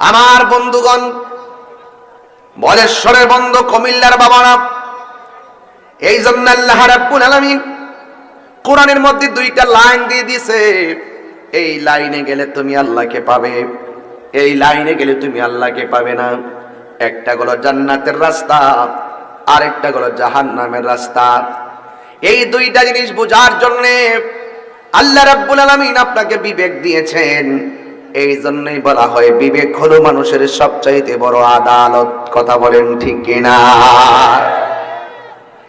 আমার বন্ধুগণ, বলেশ্বরের বন্ধু কুমিল্লার বাবারা, এই জন্য আল্লাহ রাব্বুল আলামিন কোরআনের মধ্যে দুইটা লাইন দিয়ে দিছে এই লাইনে গেলে তুমি আল্লাহকে পাবে, এই লাইনে গেলে তুমি আল্লাহকে পাবে না। একটা হলো জান্নাতের রাস্তা আর একটা হলো জাহান্নামের রাস্তা। এই দুইটা জিনিস বোঝার জন্য আল্লাহ রাব্বুল আলামিন আপনাকে বিবেক দিয়েছেন। এই জন্যই বলা হয়, বিবেক হলো মানুষের সবচাইতে বড় আদালত। কথা বলেন ঠিক কিনা?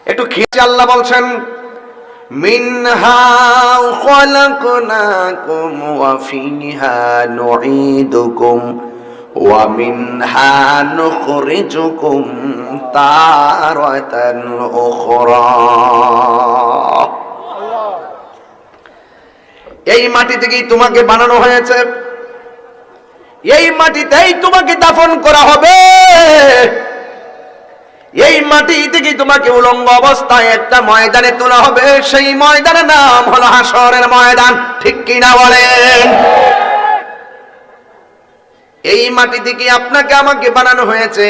একটু খেয়েছে আল্লাহ বলছেন ওয়া এই মাটি থেকেই তোমাকে বানানো হয়েছে। এই মাটিতেই তোমাকে দাফন করা হবে। এই মাটি থেকে তোমাকে উলঙ্গ অবস্থায় একটা ময়দানে তোলা হবে। সেই ময়দানের নাম হলো হাসরের ময়দান। ঠিক কিনা বলেন? এই মাটি থেকে আপনাকে আমাকে বানানো হয়েছে।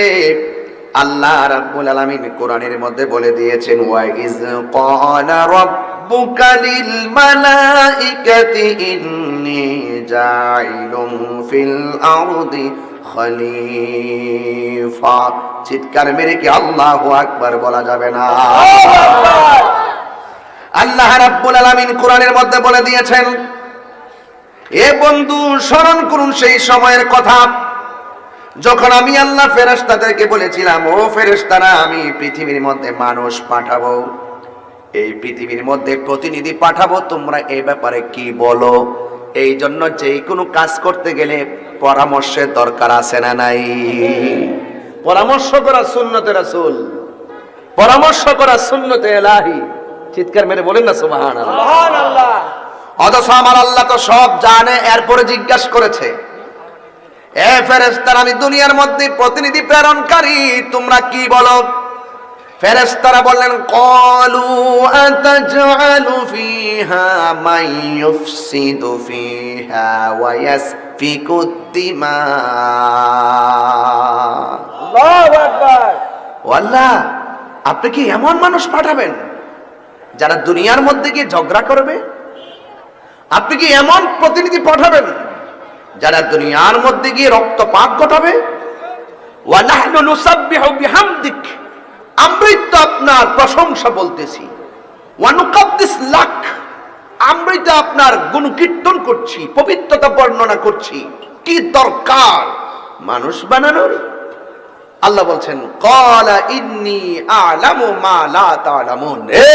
আল্লাহ রাব্বুল আলামিন কোরআনের মধ্যে বলে দিয়েছেন, ওয়া ইজ ক্বালা রাব্বুকা লিল মালাইকাতি ইন্নী জাইলুম ফিল আরদি খলিফা। চিৎকার মেরে কি আল্লাহু আকবার বলা যাবে না? আল্লাহ রাব্বুল আলামিন কোরআনের মধ্যে বলে দিয়েছেন, এ বন্ধু, স্মরণ করুন সেই সময়ের কথা। যখন আমি আল্লাহ ফেরেশতাদেরকে বলেছিলাম ও ফেরেশতারা আমি পৃথিবীর মধ্যে মানুষ পাঠাবো। এই পৃথিবীর মধ্যে প্রতিনিধি পাঠাবো তোমরা এই ব্যাপারে কি বলো? এই জন্য যে কোনো কাজ করতে গেলে পরামর্শের দরকার আছে না নাই? পরামর্শ করা সুন্নতে রাসূল। পরামর্শ করা সুন্নতে এলাহি। চিৎকার মেরে বলেন না সুবহানাল্লাহ। অথচ আমার আল্লাহ তো সব জানে এরপরে জিজ্ঞাসা করেছে। এ ফেরেস্তার আমি দুনিয়ার মধ্যে প্রতিনিধি প্রেরণকারী তোমরা কি বলো? ফেরেস্তারা বললেন কলু আতাজআলু ফিহা মান ইউফসিদু ফিহা ওয়া ইয়াসফিকু দিমা আল্লাহু আকবার। ও আল্লাহ আপনি কি এমন মানুষ পাঠাবেন যারা দুনিয়ার মধ্যে গিয়ে ঝগড়া করবে? আপনি কি এমন প্রতিনিধি পাঠাবেন যারা দুনিয়ার মধ্যে গিয়ে রক্তপাত ঘটাবে আমরাই তো আপনার প্রশংসা বলতেছি। লাক আমরাই তো আপনার গুণকীর্তন করছি পবিত্রতা বর্ণনা করছি। কি দরকার? মানুষ বানানোর? আল্লাহ বলছেন কলা ইন্নি আলামু মা লা তালামুন। এ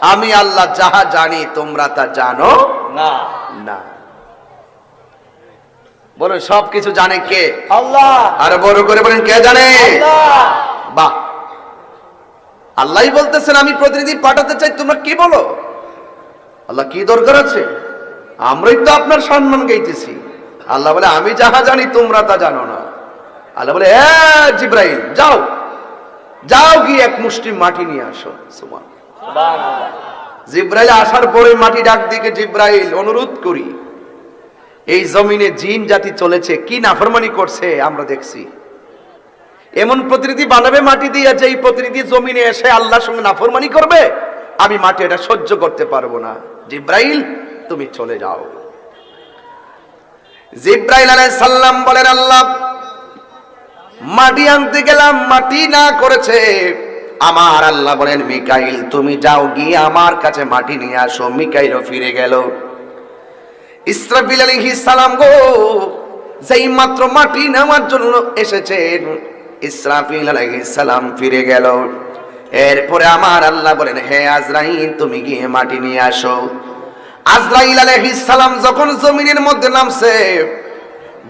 আমি আল্লাহ যাহা জানি তোমরা তা জানো? না। না। বলুন সব কিছু জানে কে? আল্লাহ। আর বড় করে বলেন কে জানে? আল্লাহ। বাহ। আল্লাহই বলতেছেন আমি প্রতিনিধি পাঠাতে চাই তোমরা কি বলো? আল্লাহ কি দরকার আছে? আমরাই তো আপনার সম্মান গাইতেছি। আল্লাহ বলে আমি যাহা জানি তোমরা তা জানো না। আল্লাহ বলে এ জিব্রাইল যাও। যাও গিয়ে এক মুষ্টি মাটি নিয়ে আসো। সুবহানাল্লাহ। জিব্রাইল আসার পরে মাটি ডাক দিকে জিব্রাইল অনুরোধ করি। এই জমিনে জিন জাতি চলেছে, কি নাফরমানি করছে আমরা দেখছি। এমন প্রতিনিধি বানাবে মাটি দিয়ে যে এই প্রতিনিধি জমিনে এসে আল্লাহর সঙ্গে নাফরমানি করবে, আমি মাটি এটা সহ্য করতে পারব না। জিব্রাইল, তুমি চলে যাও। জিব্রাইল আলাইহিস সালাম বলেন, আল্লাহ, মাটি আনতে গেলাম, মাটি না করেছে। আমার আল্লাহ বলেন, মিকাইল, তুমি যাও গিয়ে আমার কাছে মাটি নিয়ে আসো, মিকাইলও ফিরে গেল। ইসরাফিল আলাইহিস সালাম গো, যেই মাত্র মাটি নেওয়ার জন্য এসেছেন, ইসরাফিল আলাইহিস সালাম ফিরে গেল। এরপরে আমার আল্লাহ বলেন, হে আজরাইল, তুমি গিয়ে মাটি নিয়ে আসো। আজরাইল আলাইহিস সালাম যখন জমিনের মধ্যে নামছে,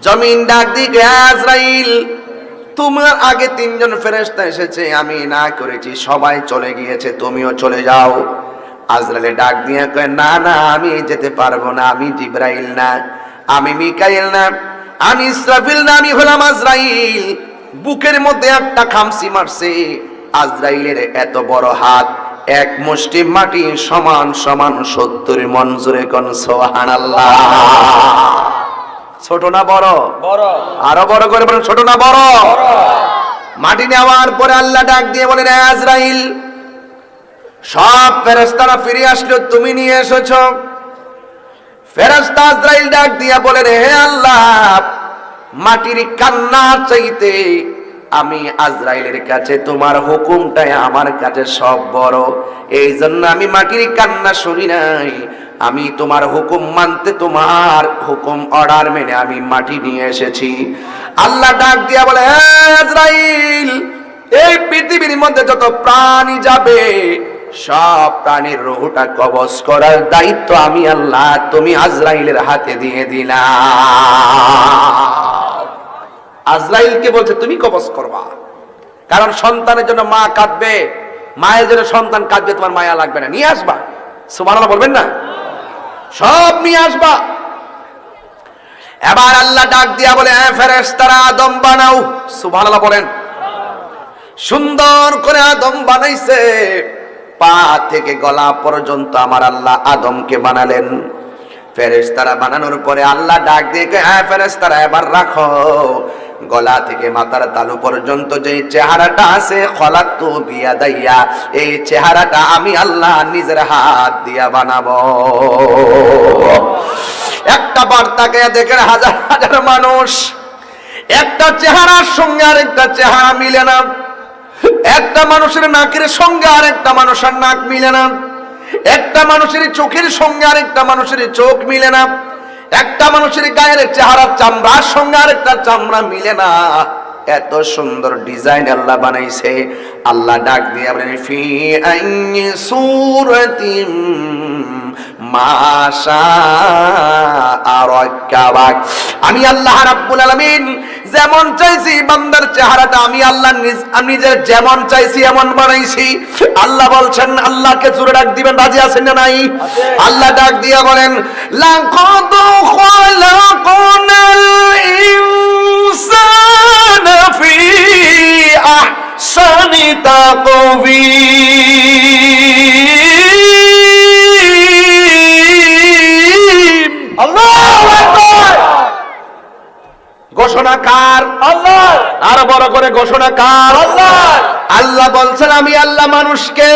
জমিন ডাক দিকে আজরাইল, তোমার আগে তিনজন ফেরেশতা এসেছে, আমি না করেছি, সবাই চলে গিয়েছে, তুমিও চলে যাও। আজরাইলে ডাক দিয়ে কয় না না আমি যেতে পারব না আমি জিব্রাইল না আমি মিকাইল না আমি ইসরাফিল না আমি হলাম আজরাইল। বুকের মধ্যে একটা খামসি মারছে। আজরাইলের এত বড় হাত এক মুষ্টি মাটি সমান সমান সত্তর মঞ্জুরে কোন সোহান ছোট না বড়? বড়। আরও বড় করে বলেন ছোট না বড়। মাটি নেওয়ার পরে আল্লাহ ডাক দিয়ে বলেন "এ আজরাইল সব ফেরেস্তারা ফিরে আসলো, তুমি নিয়ে এসেছ? ফেরেস্তা আজরাইল ডাক দিয়া বলে, রে হে আল্লাহ, মাটির কান্না চাইতে আমি আজরাইলের কাছে তোমার হুকুমটাই আমার কাছে সব বড়। এই জন্য আমি মাটির কান্না শুনি নাই। আমি তোমার হুকুম মানতে তোমার হুকুম অর্ডার মেনে আমি মাটি নিয়ে এসেছি। আল্লাহ ডাক দিয়া বলে, "হে আজরাইল, এই পৃথিবীর মধ্যে যত প্রাণী যাবে সব প্রাণীর রুহটা কবজ করার দায়িত্ব আমি আল্লাহ, তুমি আজরাইলের হাতে দিয়ে দিলাম আজরাইলকে বলছে, তুমি কবজ করবা। কারণ সন্তানের জন্য মা কাঁদবে, মায়ের জন্য সন্তান কাঁদবে, তোমার মায়া লাগবে না। নিয়ে আসবা। সুবহানাল্লাহ বলবেন না? সব নিয়ে আসবা। এবার আল্লাহ ডাক দিয়া বলে হ্যাঁ ফেরেশতারা, আদম বানাও। সুবহানাল্লাহ বলেন। সুন্দর করে আদম বানাইছে। পা থেকে গলা পর্যন্ত আমার আল্লাহ আদমকে বানালেন। ফেরেশতারা বানানোর পরে আল্লাহ ডাক দিয়ে হ্যাঁ ফেরেশতারা, এবার রাখো। গলা থেকে মাথার তালু পর্যন্ত যে চেহারাটা আছে খলাক তো বিয়া দাইয়া এই চেহারাটা আমি আল্লাহ নিজের হাত দিয়া বানাবো। একটা বার্তাকে দেখেন হাজার হাজার মানুষ, একটা চেহারার সঙ্গে আরেকটা চেহারা মিলে না। একটা মানুষের নাকের সঙ্গে আর একটা মানুষের নাক মিলে না। একটা মানুষের চোখের সঙ্গে আর একটা মানুষের চোখ মিলে না। একটা মানুষের গায়ের চেহারার চামড়ার সঙ্গে আর একটা চামড়া মিলে না। এত সুন্দর ডিজাইন আল্লাহ বানাইছে। আল্লাহ ডাক দিয়ে ফি মাশা আরাকাবাক আমি আল্লাহ রাব্বুল আলামিন যেমন চাইছি, বান্দার চেহারাটা আমি আল্লাহ নিজের যেমন চাইছি, এমন বানাইছি। আল্লাহ বলছেন, আল্লাহকে জোরে ডাক দিবেন, রাজি আছেন না নাই? আল্লাহ ডাক দিয়া বলেন, লাকাদ খালাকনাল ফি ঘোষণা কার আল্লাহ! আর বড় করে ঘোষণা কার আল্লাহ! আল্লাহ বলছেন আমি আল্লাহ মানুষকে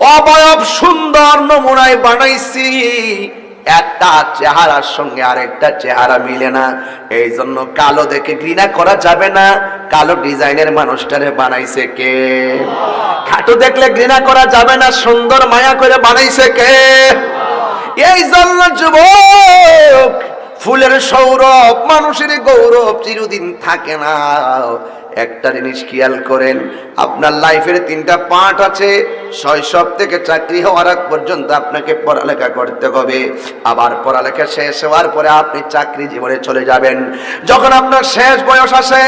অবয়ব সুন্দর নমুনায় বানাইছি। একটা চেহারার সঙ্গে আরেকটা চেহারা মিলে না। এই জন্য কালো দেখে ঘৃণা করা যাবে না। কালো ডিজাইনের মানুষটারে বানাইছে কে? খাটো দেখলে ঘৃণা করা যাবে না। সুন্দর মায়া করে বানাইছে কে? এই জন্য যুবক ফুলের সৌরভ মানুষের গৌরব চিরদিন থাকে না। একটা জিনিস খেয়াল করেন আপনার লাইফের তিনটা পার্ট আছে। শৈশব থেকে চাকরি হওয়ার আগ পর্যন্ত আপনাকে পড়ালেখা করতে হবে। আবার পড়ালেখা শেষ হওয়ার পরে আপনি চাকরি জীবনে চলে যাবেন। যখন আপনার শেষ বয়স আসে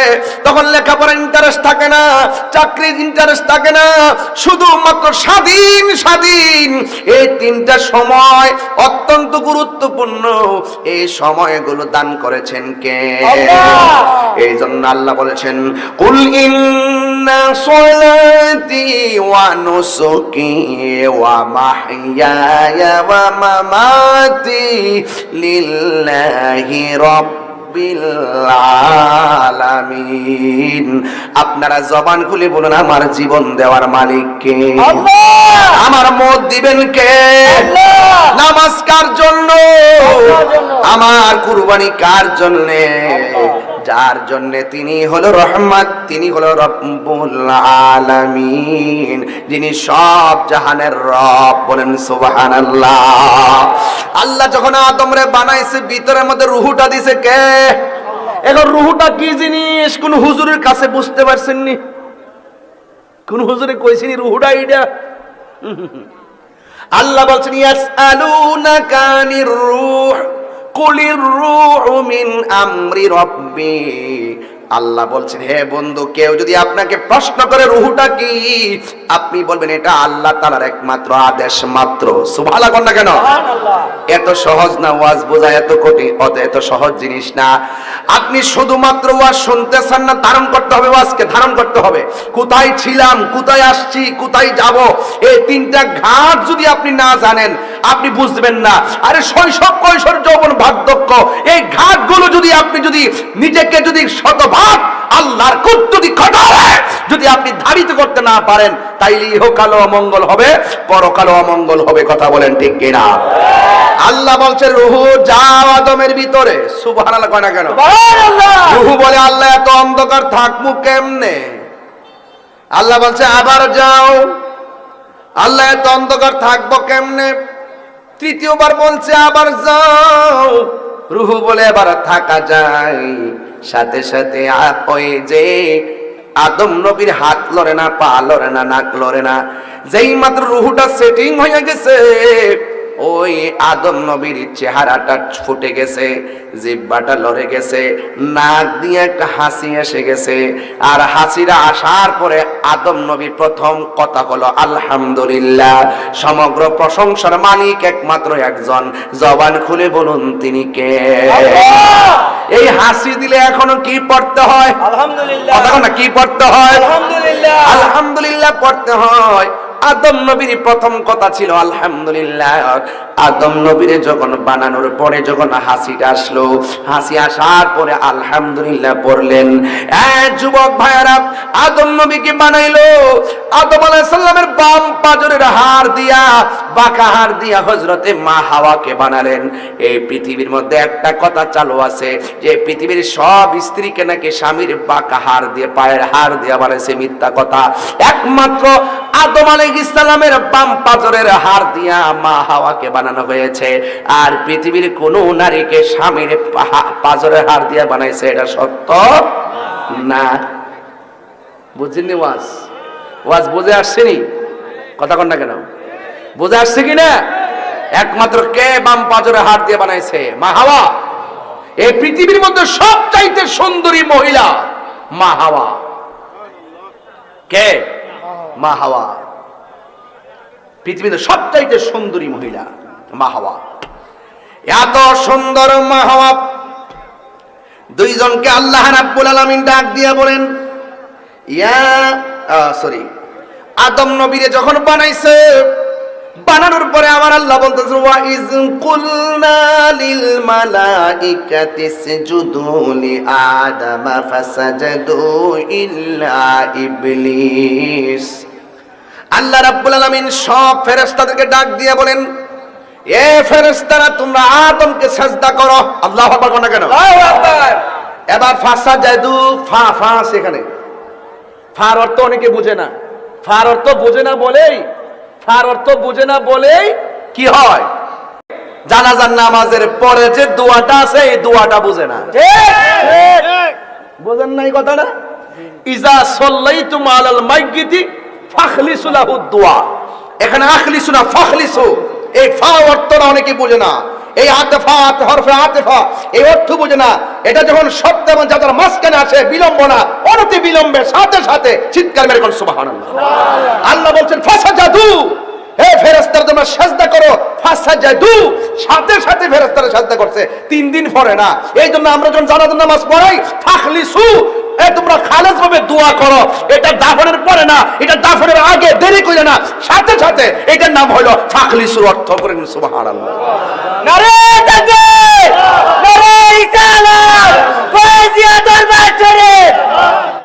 তখন লেখাপড়ার ইন্টারেস্ট থাকে না চাকরির ইন্টারেস্ট থাকে না। শুধুমাত্র স্বাধীন স্বাধীন। এই তিনটা সময় অত্যন্ত গুরুত্বপূর্ণ। এই সময়গুলো দান করেছেন কে? এই জন্য আল্লাহ বলেছেন নুসুকি ওয়া মাহইয়ায়া ওয়া মামাতি লিল্লাহি রাব্বিল আলামিন আপনারা জবান খুলে বলুন আমার জীবন দেওয়ার মালিক কে আমার মত দিবেন কে? আল্লাহ! নামাজ কার জন্য? জন্য। আমার কুরবানি কার জন্য? যার জন্য তিনি হলো রহমত, তিনি হলো রব্বুল আলামিন, যিনি সব জাহানের রব বলেন সুবহানাল্লাহ। আল্লাহ যখন আদমরে বানাইছে, ভিতরের মধ্যে রুহুটা দিছে কে? এখন রুহুটা কি জিনিস? কোন হুজুরের কাছে বুঝতে পারছেন নি কোন হুজুরে কইছিনি রুহুটা এইটা আল্লাহ বলছেন, ইয়াসআলুনাকা আনির রূহ। কুলির রুহু মিন আমরি রাব্বি। আল্লাহ বলছেন হে বন্ধু কেউ যদি আপনাকে প্রশ্ন করে রুহুটা কি? আপনি বলবেন এটা আল্লাহ তালার একমাত্র আদেশ মাত্র। সুভালা কর না কেন? এত সহজ না ওয়াজ বোঝা এত কঠিন অত এত সহজ জিনিস না। আপনি শুধুমাত্র ওয়াজ শুনতেছেন না ধারণ করতে হবে ওয়াজকে ধারণ করতে হবে। কোথায় ছিলাম কোথায় আসছি কোথায় যাব এই তিনটা ঘাট যদি আপনি না জানেন আপনি বুঝবেন না। আরে শৈশব কৈশোর যৌবন বার্ধক্য এই ঘাটগুলো যদি আপনি যদি নিজেকে যদি শতভাগ আল্লাহর কুত্তুদি কঠোরে যদি আপনি ধারিত করতে না পারেন তাইলে ইহকালো অমঙ্গল হবে পরকালো অমঙ্গল হবে কথা বলেন ঠিক কিনা? আল্লাহ বলছে রুহু যাও আদমের ভিতরে। সুবহানাল্লাহ কয় না কেন? সুবহানাল্লাহ। রুহু বলে আল্লাহ এত অন্ধকার থাকব কেমনে? আল্লাহ বলছে আবার যাও। আল্লাহ এত অন্ধকার থাকব কেমনে? তৃতীয়বার বলছে আবার যাও। রুহু বলে এবার থাকা যায়। সাথে সাথে যে আদম নবীর হাত লড়ে না, পা লড়ে না, নাক লড়ে না, যেই মাত্র রুহুটা সেটিং হয়ে গেছে, ওই আদম নবীর চেহারাটা ফুটে গেছে, জিব্বাটা লড়ে গেছে, নাক দিয়ে একটা হাসি এসে গেছে, আর হাসিরা আসার পরে আদম নবীর প্রথম কথা হলো, আলহামদুলিল্লাহ সমগ্র প্রশংসার মালিক একমাত্র একজন, জবান খুলে বলুন তিনি কে! এই হাসি দিলে এখনও কি পড়তে হয়? আলহামদুলিল্লাহ। না কি পড়তে হয়? আলহামদুলিল্লাহ। আলহামদুলিল্লাহ পড়তে হয়। আদম নবীর প্রথম কথা ছিল আলহামদুলিল্লাহ। আদম নবীরে যখন বানানোর পরে যখন হাসিটা আসলো হাসি আসার পরে আলহামদুলিল্লাহ পড়লেন। এ যুবক ভাইয়ারা আদম নবীকে বানাইলো। আদম আলাইহিস সালামের বাম পাজরের হার দিয়া, বাঁকা হার দিয়া হজরতে মা হাওয়াকে বানালেন। এই পৃথিবীর মধ্যে একটা কথা চালু আছে, যে পৃথিবীর সব স্ত্রীকে নাকি স্বামীর বাঁকা হার দিয়ে, পায়ের হার দিয়ে বানাইছে মিথ্যা কথা। একমাত্র আদম আলাইহিস সালামের বাম পাজরের হার দিয়া মা হাওয়াকে বানানো হয়েছে। আর পৃথিবীর কোন নারীকে স্বামীর পাজরের হাড় দিয়ে বানাইছে, এটা সত্য না? বুঝছেন ওয়াজ? ওয়াজ বুঝে আসছেনি কথা কন না কেন? বুঝে আসছে কি না? একমাত্র কে বাম পাজরে হাত দিয়ে বানাইছে? মা হাওয়া। এই পৃথিবীর মধ্যে সবচাইতে সুন্দরী মহিলা মা হাওয়া। কে? মা হাওয়া। পৃথিবীতে সবচাইতে সুন্দরী মহিলা মা হাওয়া। এত সুন্দর মা হাওয়া। দুইজনকে আল্লাহ রাব্বুল আলামিন ডাক দিয়ে বলেন, ইয়া সরি আদম নবীরে যখন বানাইছে বানানোর পরে আমার আল্লাহ বলতেছে ওয়া ইজ কুলনা লিল মালাইকাতি ইসজুদু লি আদম ফাসাজাদু ইল্লা ইবলিস. আল্লাহ রাব্বুল আলামিন সব ফেরেশতাদেরকে ডাক দিয়ে বলেন এ ফেরেশতারা তোমরা আদমকে সাজদা করো। আল্লাহু আকবার কোন কেন? আল্লাহু আকবার। এবার ফাঁসা জাদু ফা ফা সেখানে ফার অর্থ অনেকে বুঝে না। ফার অর্থ বুঝে না বলেই, ফার অর্থ বুঝে না বলেই কি হয়? জানাজার নামাজের পরে যে দোয়াটা আছে, এই দোয়াটা বুঝে না। বুঝেন না এই কথাটা? ইজা সল্লাইতু আলাল মাইয়িতি ফাখলিসু লাহু দুআ এখানে আখলিসু না ফাখলিসু। এই ফা অর্থটা অনেকে বোঝে না। এই আতেফা আতে হরফে আতেফা এই অর্থ বুঝে না। এটা যখন শব্দ এবং যাদের মাঝখানে আসে বিলম্ব না অনতি বিলম্বে সাথে সাথে চিৎকার মেরে কোন সুবহানাল্লাহ। আল্লাহ বলছেন ফাসা জাদু হে ফেরেস্তারা তোমরা সাজদা করো। ফাসা জাদু সাথে সাথে ফেরেস্তারা সাজদা করছে। তিন দিন পরে না। এই জন্য আমরা যখন জানাজার নামাজ পড়াই ফাখলিসু। তোমরা খালেজ ভাবে দোয়া করো। এটা দাফনের পরে না, এটা দাফনের আগে দেরি করে না, সাথে সাথে এটার নাম হলো ফাকলিসুর অর্থ করে সুবহানাল্লাহ।